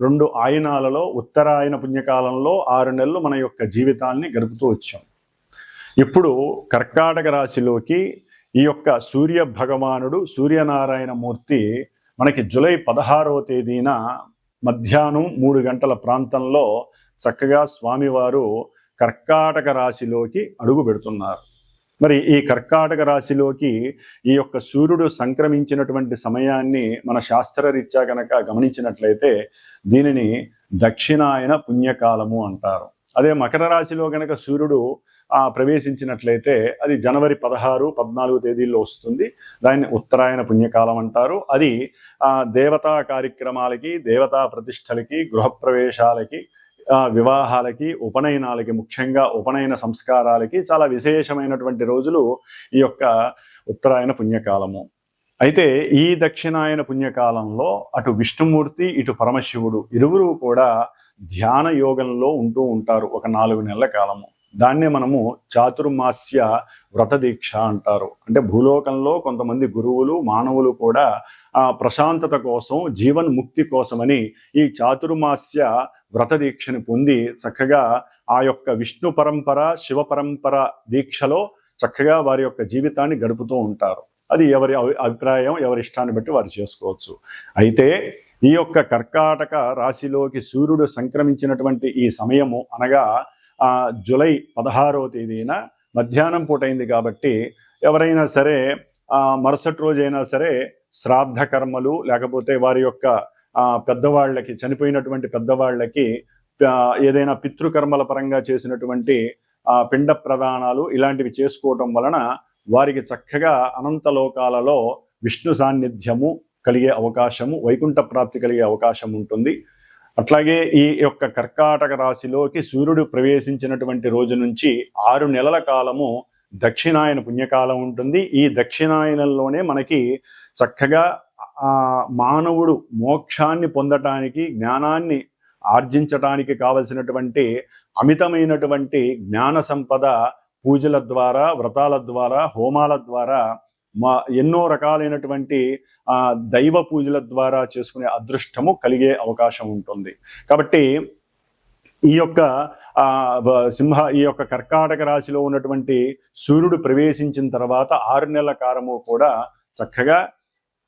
రెండు ఆయనాలలో ఉత్తరాయణ పుణ్యకాలంలో ఆరు నెలలు మన యొక్క జీవితాన్ని గడుపుతూ వచ్చాం. ఇప్పుడు కర్కాటక రాశిలోకి ఈ యొక్క సూర్య భగవానుడు సూర్యనారాయణ మూర్తి మనకి జూలై పదహారవ తేదీన మధ్యాహ్నం మూడు గంటల ప్రాంతంలో చక్కగా స్వామివారు కర్కాటక రాశిలోకి అడుగు పెడుతున్నారు. మరి ఈ కర్కాటక రాశిలోకి ఈ యొక్క సూర్యుడు సంక్రమించినటువంటి సమయాన్ని మన శాస్త్రరీత్యా కనుక గమనించినట్లయితే దీనిని దక్షిణాయన పుణ్యకాలము అంటారు. అదే మకర రాశిలో కనుక సూర్యుడు ఆ ప్రవేశించినట్లయితే అది జనవరి పదహారు పద్నాలుగు తేదీల్లో వస్తుంది. దాన్ని ఉత్తరాయణ పుణ్యకాలం అంటారు. అది ఆ దేవతా కార్యక్రమాలకి దేవతా ప్రతిష్టలకి గృహప్రవేశాలకి వివాహాలకి ఉపనయనాలకి ముఖ్యంగా ఉపనయన సంస్కారాలకి చాలా విశేషమైనటువంటి రోజులు ఈ యొక్క ఉత్తరాయణ పుణ్యకాలము. అయితే ఈ దక్షిణాయన పుణ్యకాలంలో అటు విష్ణుమూర్తి ఇటు పరమశివుడు ఇరువురు కూడా ధ్యాన యోగంలో ఉంటూ ఉంటారు ఒక నాలుగు నెలల కాలము. దాన్నే మనము చాతుర్మాస్య వ్రత దీక్ష అంటారు. అంటే భూలోకంలో కొంతమంది గురువులు మానవులు కూడా ఆ ప్రశాంతత కోసం జీవన్ ముక్తి కోసమని ఈ చాతుర్మాస్య వ్రత దీక్షని పొంది చక్కగా ఆ యొక్క విష్ణు పరంపర శివ పరంపర దీక్షలో చక్కగా వారి యొక్క జీవితాన్ని గడుపుతూ ఉంటారు. అది ఎవరి అభిప్రాయం ఎవరి ఇష్టాన్ని బట్టి వారు చేసుకోవచ్చు. అయితే ఈ యొక్క కర్కాటక రాశిలోకి సూర్యుడు సంక్రమించినటువంటి ఈ సమయము అనగా ఆ జులై పదహారవ తేదీన మధ్యాహ్నం పూటైంది కాబట్టి ఎవరైనా సరే ఆ మరుసటి రోజైనా సరే శ్రాద్ధ కర్మలు లేకపోతే వారి యొక్క పెద్దవాళ్ళకి చనిపోయినటువంటి పెద్దవాళ్ళకి ఏదైనా పితృకర్మల పరంగా చేసినటువంటి ఆ పిండ ప్రదానాలు ఇలాంటివి చేసుకోవటం వలన వారికి చక్కగా అనంత లోకాలలో విష్ణు సాన్నిధ్యము కలిగే అవకాశము వైకుంఠ ప్రాప్తి కలిగే అవకాశం ఉంటుంది. అట్లాగే ఈ యొక్క కర్కాటక రాశిలోకి సూర్యుడు ప్రవేశించినటువంటి రోజు నుంచి ఆరు నెలల కాలము దక్షిణాయన పుణ్యకాలం ఉంటుంది. ఈ దక్షిణాయనంలోనే మనకి చక్కగా మానవుడు మోక్షాన్ని పొందటానికి జ్ఞానాన్ని ఆర్జించటానికి కావలసినటువంటి అమితమైనటువంటి జ్ఞాన సంపద పూజల ద్వారా వ్రతాల ద్వారా హోమాల ద్వారా మా ఎన్నో రకాలైనటువంటి దైవ పూజల ద్వారా చేసుకునే అదృష్టము కలిగే అవకాశం ఉంటుంది. కాబట్టి ఈ యొక్క సింహ ఈ యొక్క కర్కాటక రాశిలో ఉన్నటువంటి సూర్యుడు ప్రవేశించిన తర్వాత ఆరు నెలల కారము కూడా చక్కగా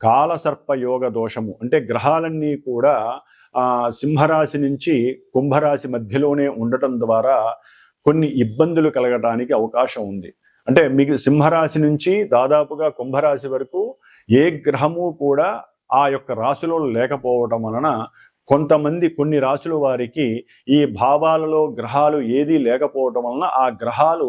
కాలసర్ప యోగ దోషము. అంటే గ్రహాలన్నీ కూడా ఆ సింహరాశి నుంచి కుంభరాశి మధ్యలోనే ఉండటం ద్వారా కొన్ని ఇబ్బందులు కలగటానికి అవకాశం ఉంది. అంటే మీకు సింహరాశి నుంచి దాదాపుగా కుంభరాశి వరకు ఏ గ్రహము కూడా ఆ యొక్క రాశిలో లేకపోవటం వలన కొంతమంది కొన్ని రాశుల వారికి ఈ భావాలలో గ్రహాలు ఏదీ లేకపోవటం వలన ఆ గ్రహాలు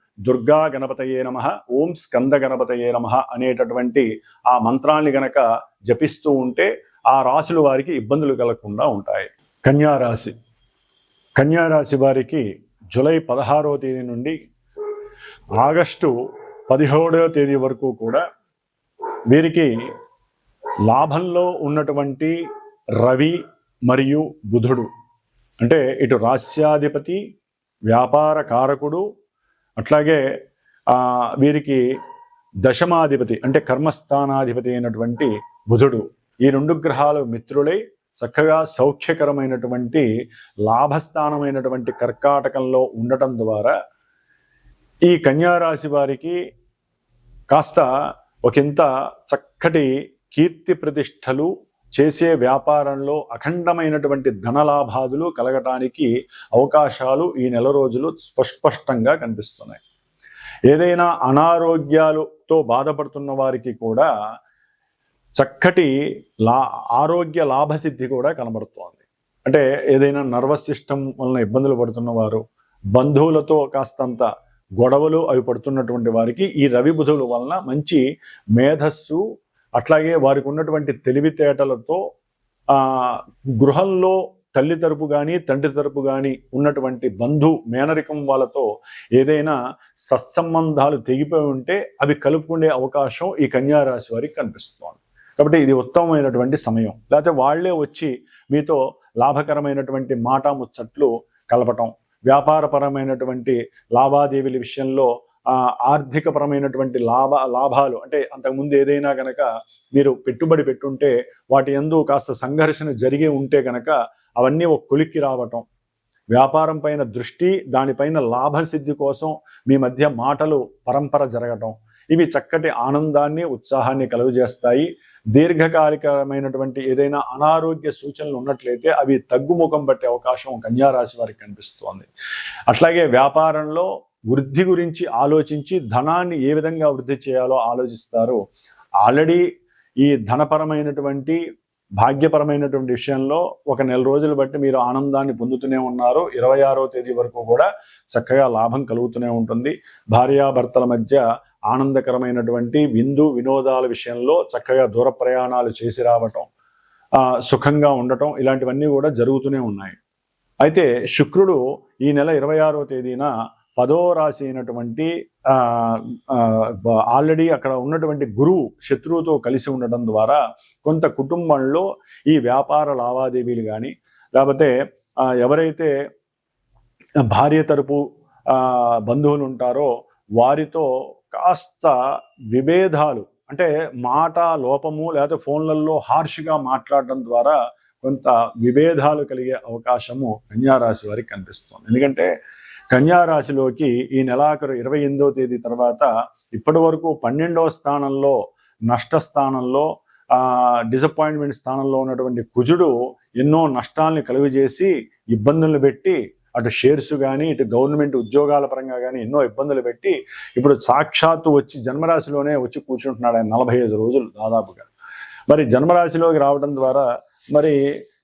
దుర్గా గణపతయే నమ ఓం స్కంద గణపతయే నమ అనేటటువంటి ఆ మంత్రాన్ని గనక జపిస్తూ ఉంటే ఆ రాశుల వారికి ఇబ్బందులు కలగకుండా ఉంటాయి. కన్యారాశి. కన్యారాశి వారికి జూలై పదహారవ తేదీ నుండి ఆగస్టు పదిహేడవ తేదీ వరకు కూడా వీరికి లాభంలో ఉన్నటువంటి రవి మరియు బుధుడు అంటే ఇటు రాస్యాధిపతి వ్యాపార కారకుడు అట్లాగే వీరికి దశమాధిపతి అంటే కర్మస్థానాధిపతి అయినటువంటి బుధుడు. ఈ రెండు గ్రహాలు మిత్రులై చక్కగా సౌఖ్యకరమైనటువంటి లాభస్థానమైనటువంటి కర్కాటకంలో ఉండటం ద్వారా ఈ కన్యారాశి వారికి కాస్త ఒకంత చక్కటి కీర్తి ప్రతిష్టలు చేసే వ్యాపారంలో అఖండమైనటువంటి ధనలాభాదులు కలగటానికి అవకాశాలు ఈ నెల రోజులు స్పష్టంగా కనిపిస్తున్నాయి. ఏదైనా అనారోగ్యాలతో బాధపడుతున్న వారికి కూడా చక్కటి లా ఆరోగ్య లాభసిద్ధి కూడా కనబడుతోంది. అంటే ఏదైనా నర్వస్ సిస్టమ్ వలన ఇబ్బందులు పడుతున్నవారు బంధువులతో కాస్తంత గొడవలు అవి పడుతున్నటువంటి వారికి ఈ రవి బుధుల వలన మంచి మేధస్సు అట్లాగే వారికి ఉన్నటువంటి తెలివితేటలతో గృహంలో తల్లి తరపు కానీ తండ్రి తరపు కానీ ఉన్నటువంటి బంధు మేనరికం వాళ్ళతో ఏదైనా సత్సంబంధాలు తెగిపోయి ఉంటే అవి కలుపుకునే అవకాశం ఈ కన్యారాశి వారికి కనిపిస్తోంది. కాబట్టి ఇది ఉత్తమమైనటువంటి సమయం. లేకపోతే వాళ్ళే వచ్చి మీతో లాభకరమైనటువంటి మాట ముచ్చట్లు కలపటం వ్యాపారపరమైనటువంటి లావాదేవీల విషయంలో ఆర్థికపరమైనటువంటి లాభ లాభాలు అంటే అంతకుముందు ఏదైనా గనక మీరు పెట్టుబడి పెట్టుంటే వాటి ఎందు కాస్త సంఘర్షణ జరిగి ఉంటే గనక అవన్నీ ఒక కొలిక్కి రావటం. వ్యాపారం పైన దృష్టి దానిపైన లాభసిద్ధి కోసం మీ మధ్య మాటలు పరంపర జరగటం. ఇవి చక్కటి ఆనందాన్ని ఉత్సాహాన్ని కలుగజేస్తాయి. దీర్ఘకాలికమైనటువంటి ఏదైనా అనారోగ్య సూచనలు ఉన్నట్లయితే అవి తగ్గుముఖం పట్టే అవకాశం కన్యారాశి వారికి కనిపిస్తోంది. అట్లాగే వ్యాపారంలో వృద్ధి గురించి ఆలోచించి ధనాన్ని ఏ విధంగా వృద్ధి చేయాలో ఆలోచిస్తారు ఆల్రెడీ ఈ ధనపరమైనటువంటి భాగ్యపరమైనటువంటి విషయంలో ఒక నెల రోజులు బట్టి మీరు ఆనందాన్ని పొందుతూనే ఉన్నారు. ఇరవై ఆరో తేదీ వరకు కూడా చక్కగా లాభం కలుగుతూనే ఉంటుంది. భార్యాభర్తల మధ్య ఆనందకరమైనటువంటి విందు వినోదాల విషయంలో చక్కగా దూర ప్రయాణాలు చేసి రావటం సుఖంగా ఉండటం ఇలాంటివన్నీ కూడా జరుగుతూనే ఉన్నాయి. అయితే శుక్రుడు ఈ నెల ఇరవై ఆరో తేదీన పదో రాశి అయినటువంటి ఆల్రెడీ అక్కడ ఉన్నటువంటి గురువు శత్రువుతో కలిసి ఉండడం ద్వారా కొంత కుటుంబంలో ఈ వ్యాపార లావాదేవీలు కానీ లేకపోతే ఎవరైతే భార్య తరపు బంధువులు ఉంటారో వారితో కాస్త విభేదాలు అంటే మాట లోపము లేకపోతే ఫోన్లలో హార్ష్గా మాట్లాడడం ద్వారా కొంత విభేదాలు కలిగే అవకాశము కన్యారాశి వారికి కనిపిస్తుంది. ఎందుకంటే కన్యారాశిలోకి ఈ నెలాఖరు ఇరవై ఎనిమిదో తేదీ తర్వాత ఇప్పటి వరకు పన్నెండవ స్థానంలో నష్ట స్థానంలో డిసప్పాయింట్మెంట్ స్థానంలో ఉన్నటువంటి కుజుడు ఎన్నో నష్టాలను కలుగజేసి ఇబ్బందులు పెట్టి అటు షేర్స్ కానీ ఇటు గవర్నమెంట్ ఉద్యోగాల పరంగా కానీ ఎన్నో ఇబ్బందులు పెట్టి ఇప్పుడు సాక్షాత్తు వచ్చి జన్మరాశిలోనే వచ్చి కూర్చుంటున్నాడు ఆయన నలభై ఐదు రోజులు దాదాపుగా. మరి జన్మరాశిలోకి రావడం ద్వారా మరి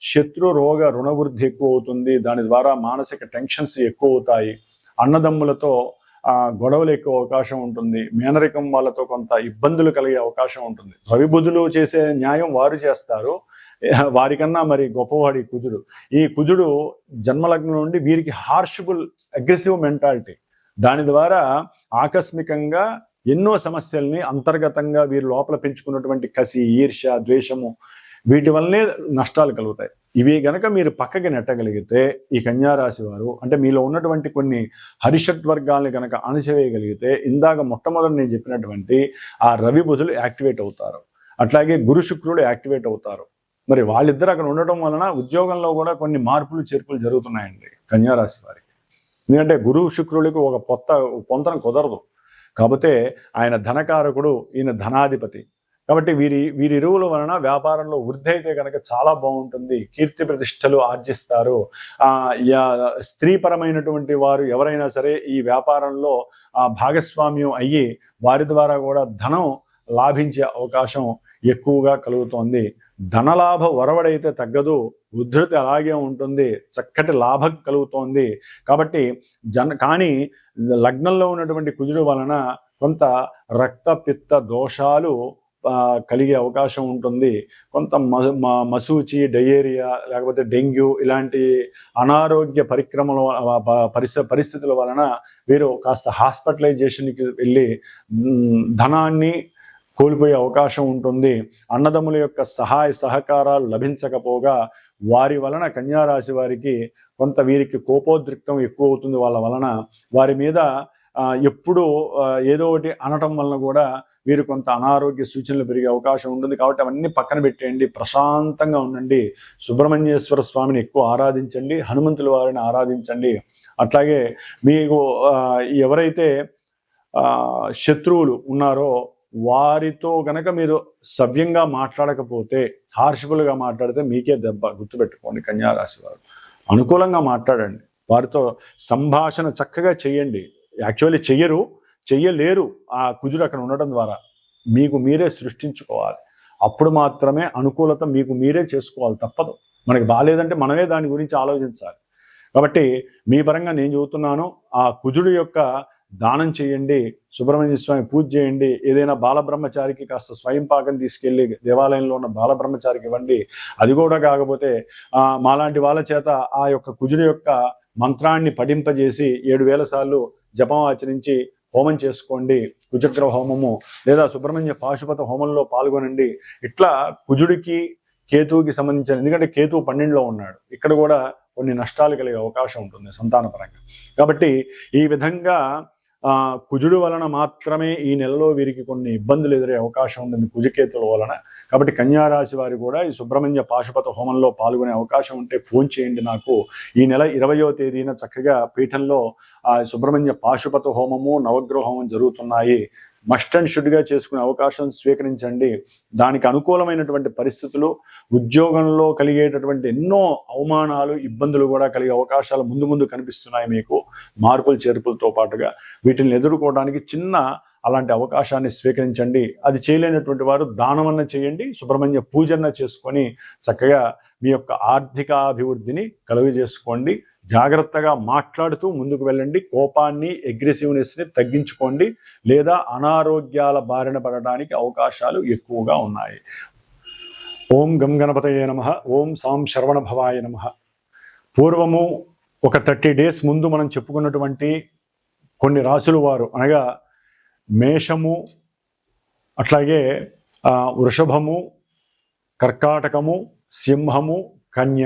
శత్రు రోగ రుణవృద్ధి ఎక్కువ అవుతుంది దాని ద్వారా మానసిక టెన్షన్స్ ఎక్కువ అవుతాయి అన్నదమ్ములతో ఆ గొడవలు ఎక్కువ అవకాశం ఉంటుంది. మేనరికం వాళ్ళతో కొంత ఇబ్బందులు కలిగే అవకాశం ఉంటుంది. రవిబుధులు చేసే న్యాయం వారు చేస్తారు. వారికన్నా మరి గొప్పవాడి కుజుడు. ఈ కుజుడు జన్మలగ్నం నుండి వీరికి హార్షబుల్ అగ్రెసివ్ మెంటాలిటీ. దాని ద్వారా ఆకస్మికంగా ఎన్నో సమస్యల్ని అంతర్గతంగా వీరు లోపల పెంచుకున్నటువంటి కసి ఈర్ష్య ద్వేషము వీటి వల్లనే నష్టాలు కలుగుతాయి. ఇవి గనక మీరు పక్కకి నెట్టగలిగితే ఈ కన్యారాశి వారు అంటే మీలో ఉన్నటువంటి కొన్ని హరిషట్ వర్గాల్ని కనుక అణచివేయగలిగితే ఇందాక మొట్టమొదటి నేను చెప్పినటువంటి ఆ రవి బుధులు యాక్టివేట్ అవుతారు. అట్లాగే గురు శుక్రుడు యాక్టివేట్ అవుతారు. మరి వాళ్ళిద్దరు అక్కడ ఉండటం వలన ఉద్యోగంలో కూడా కొన్ని మార్పులు చేర్పులు జరుగుతున్నాయండి కన్యారాశి వారికి. ఎందుకంటే గురు శుక్రుడికి ఒక పొత్త పొంతన కుదరదు. కాకపోతే ఆయన ధనకారకుడు ఈయన ధనాధిపతి. కాబట్టి వీరి వీరిరువుల వలన వ్యాపారంలో వృద్ధి అయితే కనుక చాలా బాగుంటుంది. కీర్తి ప్రతిష్టలు ఆర్జిస్తారు. స్త్రీపరమైనటువంటి వారు ఎవరైనా సరే ఈ వ్యాపారంలో భాగస్వామ్యం అయ్యి వారి ద్వారా కూడా ధనం లాభించే అవకాశం ఎక్కువగా కలుగుతోంది. ధనలాభ వరవడైతే తగ్గదు. ఉద్ధృతి అలాగే ఉంటుంది. చక్కటి లాభం కలుగుతోంది. కాబట్టి జన కానీ లగ్నంలో ఉన్నటువంటి కుజుడు వలన కొంత రక్త పిత్త దోషాలు కలిగే అవకాశం ఉంటుంది. కొంత మ- మసూచి డయేరియా లేకపోతే డెంగ్యూ ఇలాంటి అనారోగ్య పరిక్రమల పరిస పరిస్థితుల వలన వీరు కాస్త హాస్పిటలైజేషన్కి వెళ్ళి ధనాన్ని కోల్పోయే అవకాశం ఉంటుంది. అన్నదమ్ముల యొక్క సహాయ సహకారాలు లభించకపోగా వారి వలన కన్యారాశి వారికి కొంత వీరికి కోపోద్రిక్తం ఎక్కువ అవుతుంది వాళ్ళ వలన వారి మీద ఎప్పుడూ ఏదో ఒకటి అనటం వలన కూడా వీరు కొంత అనారోగ్య సూచనలు పెరిగే అవకాశం ఉంటుంది కాబట్టి అవన్నీ పక్కన పెట్టేయండి ప్రశాంతంగా ఉండండి. సుబ్రహ్మణ్యేశ్వర స్వామిని ఎక్కువ ఆరాధించండి హనుమంతుల వారిని ఆరాధించండి. అట్లాగే మీకు ఎవరైతే శత్రువులు ఉన్నారో వారితో గనక మీరు సవ్యంగా మాట్లాడకపోతే హార్షబుల్గా మాట్లాడితే మీకే దెబ్బ గుర్తుపెట్టుకోండి కన్యారాశి వారు. అనుకూలంగా మాట్లాడండి. వారితో సంభాషణ చక్కగా చేయండి. యాక్చువల్లీ చెయ్యరు చెయ్యలేరు ఆ కుజుడు అక్కడ ఉండడం ద్వారా. మీకు మీరే సృష్టించుకోవాలి. అప్పుడు మాత్రమే అనుకూలత మీకు మీరే చేసుకోవాలి తప్పదు. మనకి బాగాలేదంటే మనమే దాని గురించి ఆలోచించాలి. కాబట్టి మీ పరంగా నేను చెబుతున్నాను ఆ కుజుడు యొక్క దానం చేయండి సుబ్రహ్మణ్య స్వామి పూజ చేయండి ఏదైనా బాలబ్రహ్మచారికి కాస్త స్వయం పాకం తీసుకెళ్ళి దేవాలయంలో ఉన్న బాలబ్రహ్మచారికి ఇవ్వండి. అది కూడా కాకపోతే మాలాంటి వాళ్ళ చేత ఆ యొక్క కుజుడు యొక్క మంత్రాన్ని పఠింపజేసి ఏడు వేల సార్లు జపం ఆచరించి హోమం చేసుకోండి. కుజగ్ర హోమము లేదా సుబ్రహ్మణ్య పాశుపత హోమంలో పాల్గొనండి. ఇట్లా కుజుడికి కేతువుకి సంబంధించిన ఎందుకంటే కేతువు పన్నెండులో ఉన్నాడు. ఇక్కడ కూడా కొన్ని నష్టాలు కలిగే అవకాశం ఉంటుంది సంతానపరంగా. కాబట్టి ఈ విధంగా కుజుడు వలన మాత్రమే ఈ నెలలో వీరికి కొన్ని ఇబ్బందులు ఎదురే అవకాశం ఉంటుంది కుజకేతుల వలన. కాబట్టి కన్యారాశి వారు కూడా ఈ సుబ్రహ్మణ్య పాశుపత హోమంలో పాల్గొనే అవకాశం ఉంటే ఫోన్ చేయండి నాకు. ఈ నెల ఇరవయో తేదీన చక్కగా పీఠంలో ఆ సుబ్రహ్మణ్య పాశుపత హోమము నవగ్రహ హోమం జరుగుతున్నాయి. మస్ట్ అండ్ షుడ్గా చేసుకునే అవకాశం స్వీకరించండి. దానికి అనుకూలమైనటువంటి పరిస్థితులు ఉద్యోగంలో కలిగేటటువంటి ఎన్నో అవమానాలు ఇబ్బందులు కూడా కలిగే అవకాశాలు ముందు ముందు కనిపిస్తున్నాయి మీకు. మార్పులు చేర్పులతో పాటుగా వీటిని ఎదుర్కోవడానికి చిన్న అలాంటి అవకాశాన్ని స్వీకరించండి. అది చేయలేనటువంటి వారు దానమన్న చేయండి సుబ్రహ్మణ్య పూజన్న చేసుకొని చక్కగా మీ యొక్క ఆర్థికాభివృద్ధిని కలుగజేసుకోండి. జాగ్రత్తగా మాట్లాడుతూ ముందుకు వెళ్ళండి. కోపాన్ని అగ్రెసివ్నెస్ని తగ్గించుకోండి. లేదా అనారోగ్యాల బారిన పడడానికి అవకాశాలు ఎక్కువగా ఉన్నాయి. ఓం గం గణపతయే నమ. ఓం సాం శరవణ భవాయ నమ. పూర్వము ఒక థర్టీ డేస్ ముందు మనం చెప్పుకున్నటువంటి కొన్ని రాసులు వారు అనగా మేషము అట్లాగే వృషభము కర్కాటకము సింహము కన్య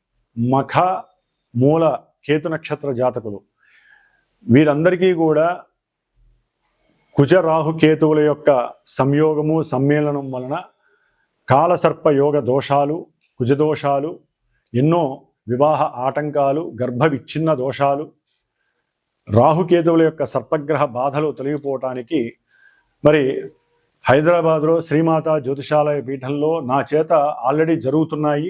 మఖ మూల కేతు నక్షత్ర జాతకులు. వీరందరికీ కూడా కుజ రాహు కేతువుల యొక్క సంయోగము సమ్మేళనం వలన కాలసర్ప యోగ దోషాలు కుజదోషాలు ఎన్నో వివాహ ఆటంకాలు గర్భ విచ్ఛిన్న దోషాలు రాహుకేతువుల యొక్క సర్పగ్రహ బాధలు తొలగిపోవటానికి మరి హైదరాబాద్లో శ్రీమాత జ్యోతిషాలయ పీఠంలో నా చేత ఆల్రెడీ జరుగుతున్నాయి.